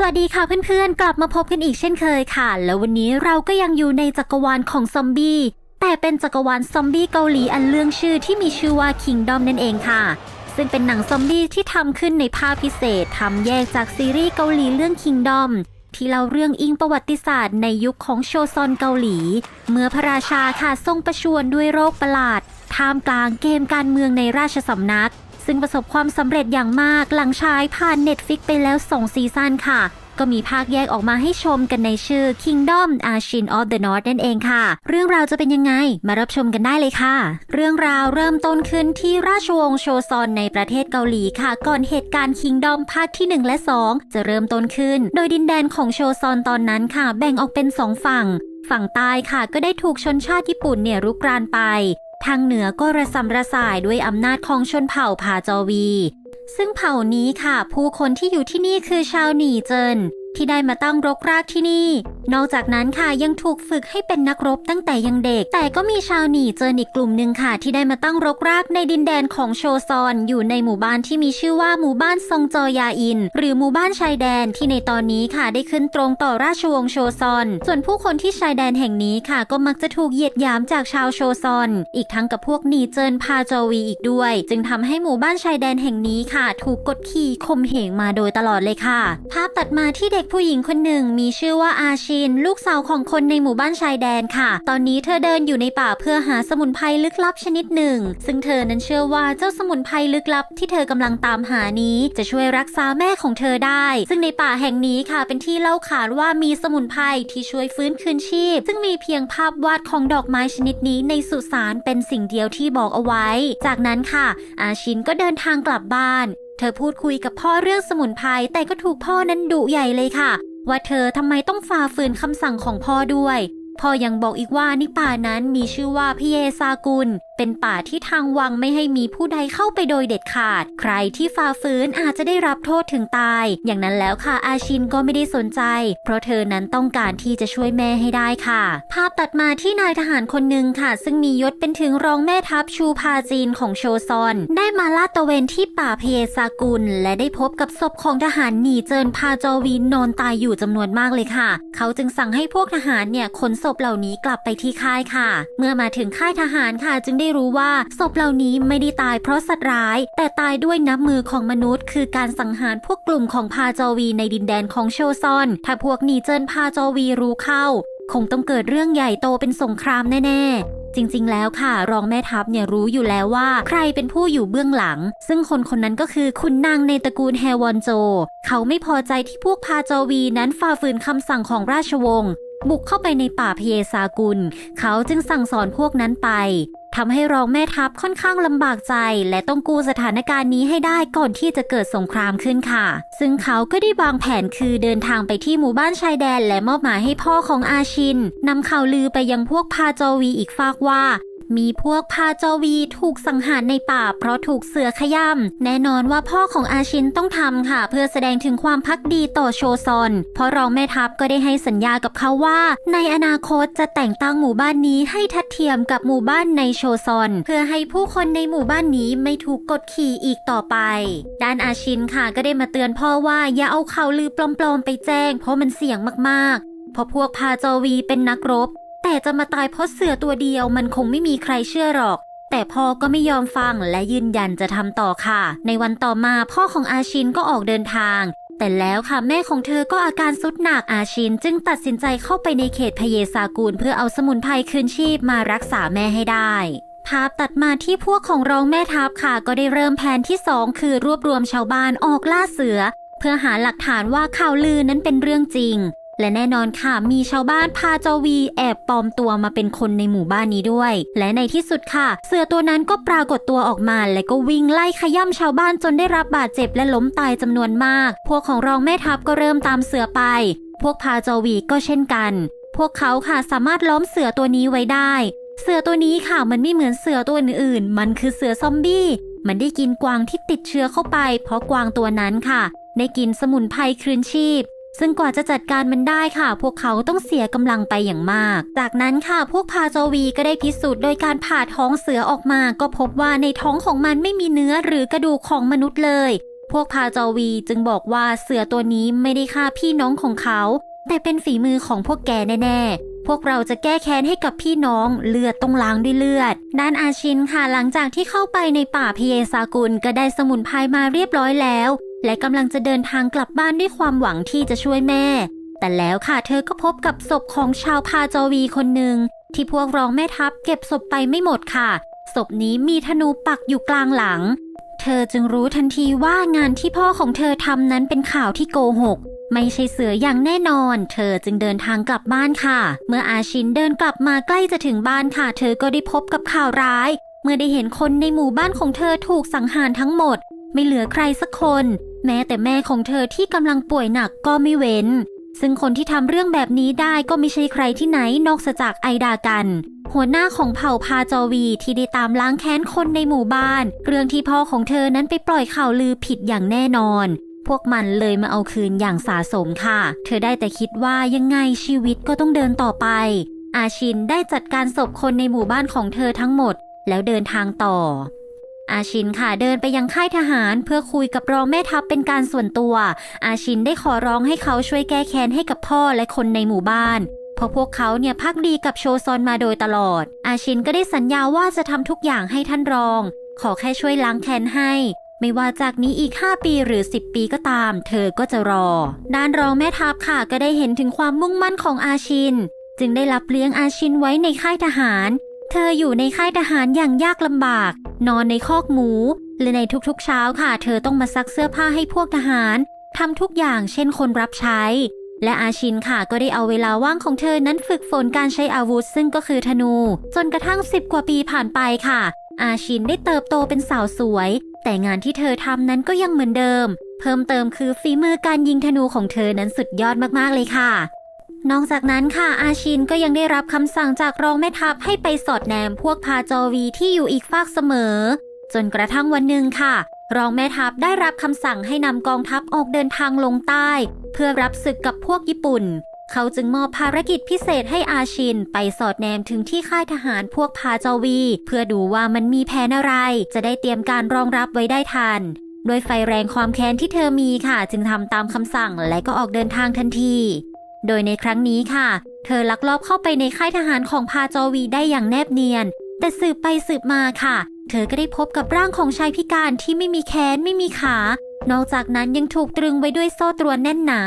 สวัสดีค่ะเพื่อนๆ กลับมาพบกันอีกเช่นเคยค่ะ แล้ววันนี้เราก็ยังอยู่ในจักรวาลของซอมบี้ แต่เป็นจักรวาลซอมบี้เกาหลีอันเรื่องชื่อที่มีชื่อว่า Kingdom นั่นเองค่ะ ซึ่งเป็นหนังซอมบี้ที่ทำขึ้นในภาพพิเศษทำแยกจากซีรีส์เกาหลีเรื่อง Kingdom ที่เล่าเรื่องอิงประวัติศาสตร์ในยุคของโชซอนเกาหลี เมื่อพระราชาค่ะทรงประชวรด้วยโรคประหลาดท่ามกลางเกมการเมืองในราชสำนัก ซึ่งประสบความสำเร็จอย่างมากหลังฉายผ่านเน็ตฟิกไปแล้ว 2 ซีซั่นค่ะ ก็มีภาคแยกออกมาให้ชมกันในชื่อ Kingdom Ashin of the North นั่นเองค่ะ เรื่องราวจะเป็นยังไงมารับชมกันได้เลยค่ะ เรื่องราวเริ่มต้นขึ้นที่ราชวงศ์โชซอนในประเทศเกาหลีค่ะ ก่อนเหตุการณ์ Kingdom ภาคที่ 1 และ 2 จะเริ่มต้นขึ้น โดยดินแดนของโชซอนตอนนั้นค่ะ แบ่งออกเป็น 2 ฝั่ง ฝั่งใต้ค่ะก็ได้ถูกชนชาติญี่ปุ่นเนี่ยรุกรานไป ทางเหนือก็ระสำระสายด้วยอำนาจของชนเผ่าพาจอวี ซึ่งเผ่านี้ค่ะ ผู้คนที่อยู่ที่นี่คือชาวหนีเจิน ที่ได้มาตั้งรกรากที่นี่ นอกจากนั้นค่ะยังถูกฝึกให้เป็นนักรบตั้งแต่ยังเด็ก แต่ก็มีชาวหนีเจินอีกกลุ่มหนึ่งค่ะ ที่ได้มาตั้งรกรากในดินแดนของโชซอน อยู่ในหมู่บ้านที่มีชื่อว่าหมู่บ้านซองจอยาอิน หรือหมู่บ้านชายแดนที่ในตอนนี้ค่ะได้ขึ้นตรงต่อราชวงศ์โชซอน ส่วนผู้คนที่ชายแดนแห่งนี้ค่ะ ก็มักจะถูกเหยียดหยามจากชาวโชซอน อีกทั้งกับพวกหนีเจินพาจอวีอีกด้วย จึงทำให้หมู่บ้านชายแดนแห่งนี้ค่ะ ถูกกดขี่ข่มเหงมาโดยตลอดเลยค่ะ ภาพตัดมาที่เดกผู้หญิงคนหนึ่งมีชื่อว่าอาชิน ลูกสาวของคนในหมู่บ้านชายแดนค่ะ ตอนนี้เธอเดินอยู่ในป่าเพื่อหาสมุนไพรลึกลับชนิดหนึ่ง ซึ่งเธอนั้นเชื่อว่าเจ้าสมุนไพรลึกลับที่เธอกำลังตามหานี้ จะช่วยรักษาแม่ของเธอได้ ซึ่งในป่าแห่งนี้ค่ะเป็นที่เล่าขานว่ามีสมุนไพรที่ช่วยฟื้นคืนชีพ ซึ่งมีเพียงภาพวาดของดอกไม้ชนิดนี้ในสุสานเป็นสิ่งเดียวที่บอกเอาไว้ จากนั้นค่ะ อาชินก็เดินทางกลับบ้าน เธอพูดคุยกับพ่อเรื่องสมุนไพรแต่ก็ถูกพ่อนั้นดุใหญ่เลยค่ะ ว่าเธอทำไมต้องฝ่าฝืนคำสั่งของพ่อด้วย พ่อยังบอกอีกว่าในป่านั้นมีชื่อว่าพิเยซากุล เป็นป่าที่ทางวังไม่ให้มีผู้ใดเข้าไปโดยเด็ดขาด ใครที่ฝ่าฝืนอาจจะได้รับโทษถึงตาย อย่างนั้นแล้วค่ะอาชินก็ไม่ได้สนใจ เพราะเธอนั้นต้องการที่จะช่วยแม่ให้ได้ค่ะ ภาพตัดมาที่นายทหารคนหนึ่งค่ะ ซึ่งมียศเป็นถึงรองแม่ทัพชูพาจีนของโชซอน ได้มาลาดตระเวนที่ป่าพเยซากุล และได้พบกับศพของทหารหนีเจินพาจอวีนนอนตายอยู่จำนวนมากเลยค่ะ เขาจึงสั่งให้พวกทหารเนี่ยขนศพเหล่านี้กลับไปที่ค่ายค่ะ เมื่อมาถึงค่ายทหารค่ะจึงได้รู้ว่าศพเหล่านี้ไม่ได้ตายเพราะสัตว์ร้าย แต่ตายด้วยน้ำมือของมนุษย์ คือการสังหารพวกกลุ่มของพาจอวีในดินแดนของโชซอน ถ้าพวกหนีเจินพาจอวีรู้เข้า คงต้องเกิดเรื่องใหญ่โตเป็นสงครามแน่ๆจริงๆ แล้วค่ะ รองแม่ทัพเนี่ยรู้อยู่แล้วว่าใครเป็นผู้อยู่เบื้องหลัง ซึ่งคนคนนั้นก็คือคุณนางในตระกูลแฮวอนโจ เขาไม่พอใจที่พวกพาจอวีนั้นฝ่าฝืนคำสั่งของราชวงศ์ บุกเข้าไปในป่าพเยซากุล เขาจึงสั่งสอนพวกนั้นไปทำให้รองแม่ทัพค่อนข้างลำบากใจ และต้องกู้สถานการณ์นี้ให้ได้ก่อนที่จะเกิดสงครามขึ้นค่ะ ซึ่งเขาก็ได้วางแผนคือเดินทางไปที่หมู่บ้านชายแดน และมอบหมายให้พ่อของอาชินนำข่าวลือไปยังพวกพาจวีอีกฝากว่า มีพวกพาจวีถูกสังหารในป่า เพราะถูกเสือขย่ำแน่นอนว่าพ่อของอาชินต้องทำค่ะ เพื่อแสดงถึงความพักดีต่อโชซอน เพราะรองแม่ทัพก็ได้ให้สัญญากับเขาว่า ในอนาคตจะแต่งตั้งหมู่บ้านนี้ให้ทัดเทียมกับหมู่บ้านในโชซอน เพื่อให้ผู้คนในหมู่บ้านนี้ไม่ถูกกดขี่อีกต่อไป ด้านอาชินค่ะก็ได้มาเตือนพ่อว่าอย่าเอาข่าวลือปลอมๆไปแจ้ง เพราะมันเสี่ยงมากๆ เพราะพวกพาจวีเป็นนักรบ แต่จะมาตายเพราะเสือตัวเดียวมันคงไม่มีใครเชื่อหรอก แต่พ่อก็ไม่ยอมฟังและยืนยันจะทำต่อค่ะ ในวันต่อมาพ่อของอาชินก็ออกเดินทาง แต่แล้วค่ะแม่ของเธอก็อาการสุดหนักอาชินจึงตัดสินใจเข้าไปในเขตพเยซากูลเพื่อเอาสมุนไพรคืนชีพมารักษาแม่ให้ได้ภาพตัดมาที่พวกของรองแม่ทัพค่ะ ก็ได้เริ่มแผนที่ 2 คือรวบรวมชาวบ้านออกล่าเสือ เพื่อหาหลักฐานว่าข่าวลือนั้นเป็นเรื่องจริง และแน่นอนค่ะ มีชาวบ้านพาจวีแอบปลอมตัวมาเป็นคนในหมู่บ้านนี้ด้วย และในที่สุดค่ะ เสือตัวนั้นก็ปรากฏตัวออกมา และก็วิ่งไล่ขย่ำชาวบ้านจนได้รับบาดเจ็บและล้มตายจำนวนมาก พวกของรองแม่ทัพก็เริ่มตามเสือไป พวกพาจวีก็เช่นกัน พวกเขาค่ะสามารถล้อมเสือตัวนี้ไว้ได้ เสือตัวนี้ค่ะมันไม่เหมือนเสือตัวอื่นๆ มันคือเสือซอมบี้ มันได้กินกวางที่ติดเชื้อเข้าไป เพราะกวางตัวนั้นค่ะได้กินสมุนไพรคืนชีพ ซึ่งกว่าจะจัดการมันได้ค่ะ พวกเขาต้องเสียกำลังไปอย่างมาก จากนั้นค่ะพวกพาโจวีก็ได้พิสูจน์โดยการผ่าท้องเสือออกมา ก็พบว่าในท้องของมันไม่มีเนื้อหรือกระดูกของมนุษย์เลย พวกพาโจวีจึงบอกว่าเสือตัวนี้ไม่ได้ฆ่าพี่น้องของเขา แต่เป็นฝีมือของพวกแกแน่ๆพวกเราจะแก้แค้นให้กับพี่น้องเลือดต้องล้างด้วยเลือด ด้านอาชินค่ะหลังจากที่เข้าไปในป่าพเยซากุลก็ได้สมุนไพรมาเรียบร้อยแล้ว และกำลังจะเดินทางกลับบ้านด้วยความหวังที่จะช่วยแม่ แต่แล้วค่ะเธอก็พบกับศพของชาวพาจอวีคนหนึ่งที่พวกรองแม่ทัพเก็บศพไปไม่หมดค่ะศพนี้มีธนูปักอยู่กลางหลัง เธอจึงรู้ทันทีว่างานที่พ่อของเธอทำนั้นเป็นข่าวที่โกหก ไม่ใช่เสืออย่างแน่นอน เธอจึงเดินทางกลับบ้านค่ะ เมื่ออาชินเดินกลับมาใกล้จะถึงบ้านค่ะ เธอก็ได้พบกับข่าวร้าย เมื่อได้เห็นคนในหมู่บ้านของเธอถูกสังหารทั้งหมด ไม่เหลือใครสักคน แม้แต่แม่ของเธอที่กำลังป่วยหนักก็ไม่เว้น ซึ่งคนที่ทำเรื่องแบบนี้ได้ก็ไม่ใช่ใครที่ไหนนอกจากไอดากันหัวหน้าของเผ่าพาจอวีที่ได้ตามล้างแค้นคนในหมู่บ้าน เรื่องที่พ่อของเธอนั้นไปปล่อยข่าวลือผิดอย่างแน่นอน พวกมันเลยมาเอาคืนอย่างสาสมค่ะ เธอได้แต่คิดว่ายังไงชีวิตก็ต้องเดินต่อไป อาชินได้จัดการศพคนในหมู่บ้านของเธอทั้งหมด แล้วเดินทางต่อ อาชินค่ะเดินไปยังค่ายทหารเพื่อคุยกับรองแม่ทัพเป็นการส่วนตัว อาชินได้ขอร้องให้เขาช่วยแก้แค้นให้กับพ่อและคนในหมู่บ้านเพราะพวกเขาเนี่ยพักดีกับโชซอนมาโดยตลอด อาชินก็ได้สัญญาว่าจะทำทุกอย่างให้ท่านรอง ขอแค่ช่วยล้างแค้นให้ ไม่ว่าจากนี้อีก 5 ปีหรือ 10 ปีก็ตาม เธอก็จะรอ ด้านรองแม่ทัพค่ะก็ได้เห็นถึงความมุ่งมั่นของอาชิน จึงได้รับเลี้ยงอาชินไว้ในค่ายทหาร เธออยู่ในค่ายทหารอย่างยากลำบาก นอนในคอกหมู และในทุกๆเช้าค่ะ เธอต้องมาซักเสื้อผ้าให้พวกทหารทำทุกอย่างเช่นคนรับใช้ และอาชินค่ะก็ได้เอาเวลาว่างของเธอนั้นฝึกฝนการใช้อาวุธ ซึ่งก็คือธนู จนกระทั่ง 10 กว่าปีผ่านไปค่ะ อาชินได้เติบโตเป็นสาวสวย แต่งานที่เธอทำนั้นก็ยังเหมือนเดิม เพิ่มเติมคือฝีมือการยิงธนูของเธอนั้นสุดยอดมากๆเลยค่ะ นอกจากนั้นค่ะอาชินก็ยังได้รับคำสั่งจากรองแม่ทัพให้ไปสอดแนมพวกพาจอวีที่อยู่อีกฝากเสมอ จนกระทั่งวันหนึ่งค่ะ รองแม่ทัพได้รับคำสั่งให้นำกองทัพออกเดินทางลงใต้ เพื่อรับศึกกับพวกญี่ปุ่น เขาจึงมอบภารกิจพิเศษให้อาชิน ไปสอดแนมถึงที่ค่ายทหารพวกพาจวี เพื่อดูว่ามันมีแผนอะไร จะได้เตรียมการรองรับไว้ได้ทันด้วยไฟแรงความแค้นที่เธอมีค่ะ จึงทำตามคำสั่งและก็ออกเดินทางทันที โดยในครั้งนี้ค่ะ เธอลักลอบเข้าไปในค่ายทหารของพาจวีได้อย่างแนบเนียน แต่สืบไปสืบมาค่ะ เธอก็ได้พบกับร่างของชายพิการที่ไม่มีแขนไม่มีขา นอกจากนั้นยังถูกตรึงไว้ด้วยโซ่ตรวนแน่นหนา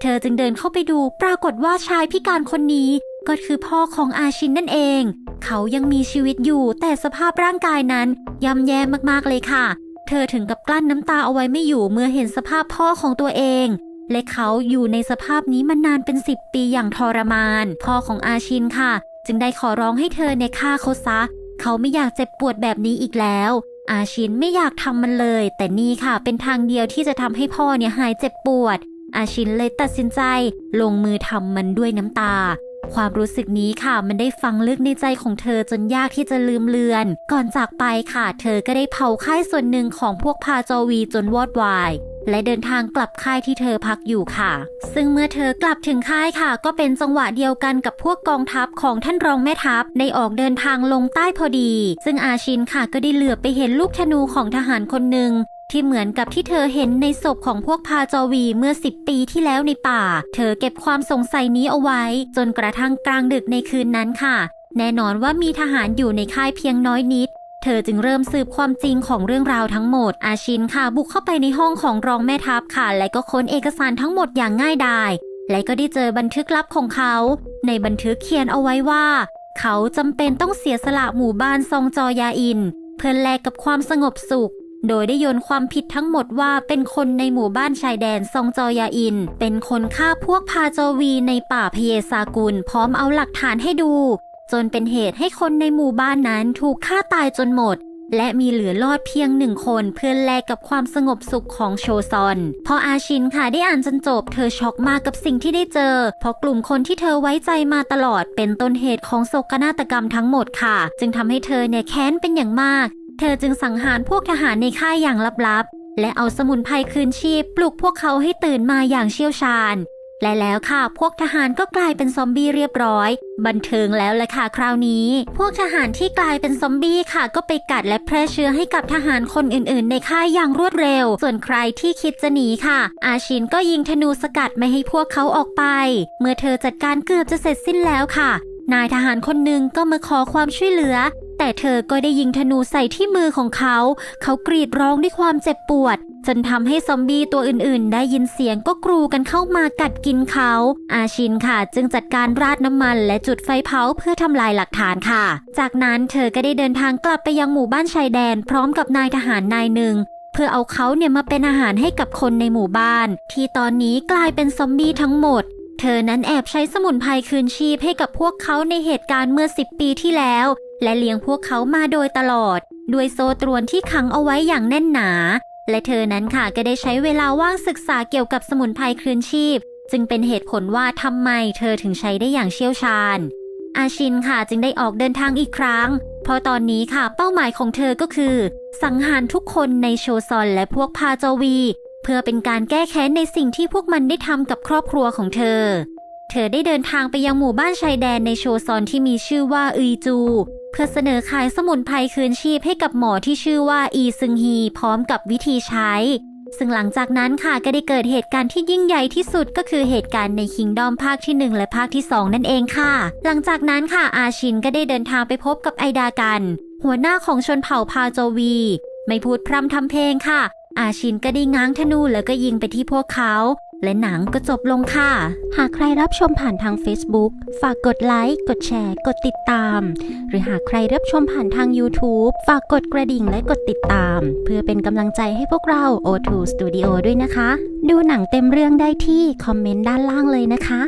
เธอจึงเดินเข้าไปดูปรากฏว่าชายพิการคนนี้ก็คือพ่อของอาชินนั่นเอง เขายังมีชีวิตอยู่แต่สภาพร่างกายนั้นย่ำแย่มากๆเลยค่ะ เธอถึงกับกลั้นน้ำตาเอาไว้ไม่อยู่เมื่อเห็นสภาพพ่อของตัวเอง และเขาอยู่ในสภาพนี้มานานเป็น10ปีอย่างทรมาน พ่อของอาชินค่ะ จึงได้ขอร้องให้เธอในฆ่าเขาซะ เขาไม่อยากเจ็บปวดแบบนี้อีกแล้ว อาชินไม่อยากทำมันเลย แต่นี่ค่ะเป็นทางเดียวที่จะทำให้พ่อเนี่ยหายเจ็บปวด อาชินเลยตัดสินใจลงมือทำมันด้วยน้ำตา ความรู้สึกนี้ค่ะมันได้ฝังลึกในใจของเธอจนยากที่จะลืมเลือน ก่อนจากไปค่ะ เธอก็ได้เผาค่ายส่วนหนึ่งของพวกพาจอวีจนวอดวายและเดินทางกลับค่ายที่เธอพักอยู่ค่ะ ซึ่งเมื่อเธอกลับถึงค่ายค่ะ ก็เป็นจังหวะเดียวกันกับพวกกองทัพของท่านรองแม่ทัพได้ออกเดินทางลงใต้พอดี ซึ่งอาชินค่ะก็ได้เหลือบไปเห็นลูกธนูของทหารคนหนึ่งที่เหมือนกับที่เธอเห็นในศพของพวกพาจอวีเมื่อ 10 ปีที่แล้วในป่า เธอเก็บความสงสัยนี้เอาไว้ จนกระทั่งกลางดึกในคืนนั้นค่ะ แน่นอนว่ามีทหารอยู่ในค่ายเพียงน้อยนิด เธอจึงเริ่มสืบความจริงของเรื่องราวทั้งหมด อาชินค่ะบุกเข้าไปในห้องของรองแม่ทัพค่ะ และก็ค้นเอกสารทั้งหมดอย่างง่ายดาย และก็ได้เจอบันทึกลับของเขา ในบันทึกเขียนเอาไว้ว่า เขาจำเป็นต้องเสียสละหมู่บ้านซองจอยาอิน เพื่อแลกกับความสงบสุข โดยได้โยนความผิดทั้งหมดว่าเป็นคนในหมู่บ้านชายแดนซองจอยาอิน เป็นคนฆ่าพวกพาโจวีในป่าพเยซากุลพร้อมเอาหลักฐานให้ดู จนเป็นเหตุให้คนในหมู่บ้านนั้นถูกฆ่าตายจนหมด และมีเหลือรอดเพียงหนึ่งคนเพื่อแลกกับความสงบสุขของโชซอน พออาชินค่ะได้อ่านจนจบ เธอช็อกมากกับสิ่งที่ได้เจอ เพราะกลุ่มคนที่เธอไว้ใจมาตลอดเป็นต้นเหตุของโศกนาฏกรรมทั้งหมดค่ะ จึงทำให้เธอเนี่ยแค้นเป็นอย่างมาก เธอจึงสังหารพวกทหารในค่ายอย่างลับๆและเอาสมุนไพรคืนชีพปลุกพวกเขาให้ตื่นมาอย่างเชี่ยวชาญ และแล้วค่ะพวกทหารก็กลายเป็นซอมบี้เรียบร้อย บันเทิงแล้วละค่ะคราวนี้ พวกทหารที่กลายเป็นซอมบี้ค่ะ ก็ไปกัดและแพร่เชื้อให้กับทหารคนอื่นๆ ในค่ายอย่างรวดเร็ว ส่วนใครที่คิดจะหนีค่ะ อาชินก็ยิงธนูสกัดไม่ให้พวกเขาออกไป เมื่อเธอจัดการเกือบจะเสร็จสิ้นแล้วค่ะนายทหารคนหนึ่งก็มาขอความช่วยเหลือ แต่เธอก็ได้ยิงธนูใส่ที่มือของเขา เขากรีดร้องด้วยความเจ็บปวด จนทำให้ซอมบี้ตัวอื่นๆ ได้ยินเสียงก็กรูกันเข้ามากัดกินเขา อาชินค่ะ จึงจัดการราดน้ำมันและจุดไฟเผาเพื่อทำลายหลักฐานค่ะ จากนั้นเธอก็ได้เดินทางกลับไปยังหมู่บ้านชายแดน พร้อมกับนายทหารนายหนึ่งเพื่อเอาเขาเนี่ยมาเป็นอาหารให้กับคนในหมู่บ้าน ที่ตอนนี้กลายเป็นซอมบี้ทั้งหมด เธอนั้นแอบใช้สมุนไพรคืนชีพให้กับพวกเขาในเหตุการณ์เมื่อ 10 ปีที่แล้ว และเลี้ยงพวกเขามาโดยตลอด ด้วยโซ่ตรวนที่ขังเอาไว้อย่างแน่นหนา และเธอนั้นค่ะก็ได้ใช้เวลาว่างศึกษาเกี่ยวกับสมุนไพรคลืนชีพ จึงเป็นเหตุผลว่าทำไมเธอถึงใช้ได้อย่างเชี่ยวชาญ อาชินค่ะจึงได้ออกเดินทางอีกครั้ง เพราะตอนนี้ค่ะเป้าหมายของเธอก็คือ สังหารทุกคนในโชซอนและพวกพาจวี เพื่อเป็นการแก้แค้นในสิ่งที่พวกมันได้ทำกับครอบครัวของเธอเธอได้เดินทางไปยังหมู่บ้านชายแดนในโชซอนที่มีชื่อว่าอุยจู เพื่อเสนอขายสมุนไพรคืนชีพให้กับหมอที่ชื่อว่าอีซึงฮีพร้อมกับวิธีใช้ ซึ่งหลังจากนั้นค่ะก็ได้เกิดเหตุการณ์ที่ยิ่งใหญ่ที่สุดก็คือเหตุการณ์ในคิงดอมภาคที่ 1 และภาคที่ 2 นั่นเองค่ะ หลังจากนั้นค่ะอาชินก็ได้เดินทางไปพบกับไอดากัน หัวหน้าของชนเผ่าพาโจวี ไม่พูดพร่ำทำเพลงค่ะ อาชินก็ได้ง้างธนูแล้วก็ยิงไปที่พวกเขา และหนังก็จบลงค่ะ หากใครรับชมผ่านทาง Facebook ฝากกดไลค์ กดแชร์ กดติดตาม หรือหากใครรับชมผ่านทาง YouTube ฝากกดกระดิ่งและกดติดตาม เพื่อเป็นกำลังใจให้พวกเรา O2 Studio ด้วยนะคะ ดูหนังเต็มเรื่องได้ที่คอมเมนต์ด้านล่างเลยนะคะ